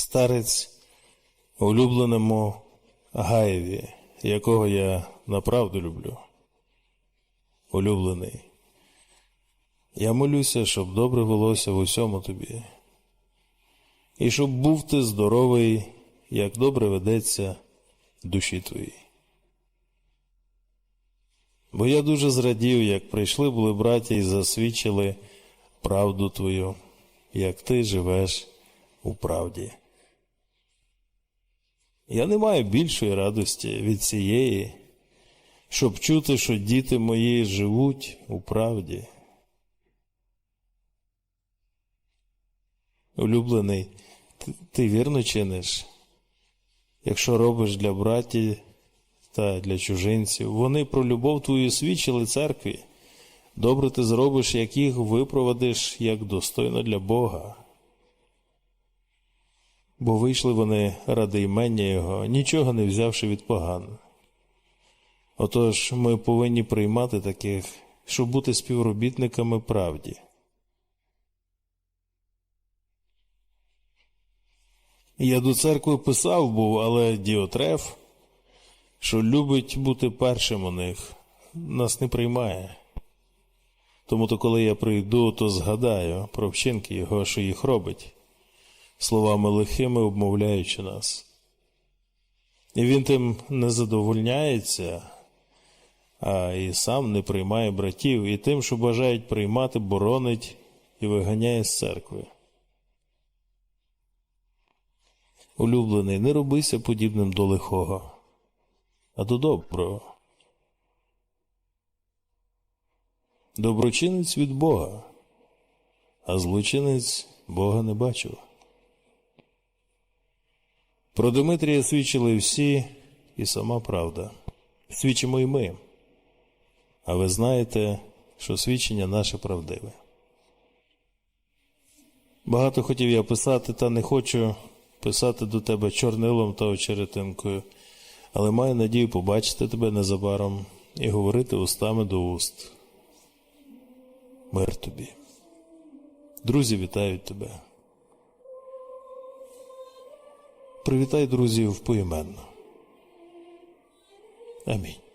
старець улюбленому Гаєві, якого я направду люблю. Улюблений. Я молюся, щоб добре велося в усьому тобі. І щоб був ти здоровий, як добре ведеться душі твоїй. Бо я дуже зрадів, як прийшли були браття і засвідчили правду твою, як ти живеш у правді. Я не маю більшої радості від цієї, щоб чути, що діти мої живуть у правді. Улюблений, ти, вірно чиниш? Якщо робиш для браті та для чужинців, вони про любов твою свідчили церкві. Добре ти зробиш, як їх випровадиш як достойно для Бога. Бо вийшли вони ради імення Його, нічого не взявши від поган. Отож ми повинні приймати таких, щоб бути співробітниками правді. Я до церкви писав був, але Діотреф, що любить бути першим у них, нас не приймає. Тому то, коли я прийду, то згадаю про вчинки його, що їх робить, словами лихими обмовляючи нас. І він тим не задовольняється, а і сам не приймає братів, і тим, що бажають приймати, боронить і виганяє з церкви. Улюблений, не робися подібним до лихого, а до доброго. Доброчинець від Бога, а злочинець Бога не бачив. Про Дмитрія свідчили всі і сама правда. Свідчимо й ми. А ви знаєте, що свідчення наше правдиве. Багато хотів я писати, та не хочу писати до тебе чорнилом та очеретинкою, але маю надію побачити тебе незабаром і говорити устами до уст. Мир тобі. Друзі вітають тебе. Привітай друзів поіменно. Амінь.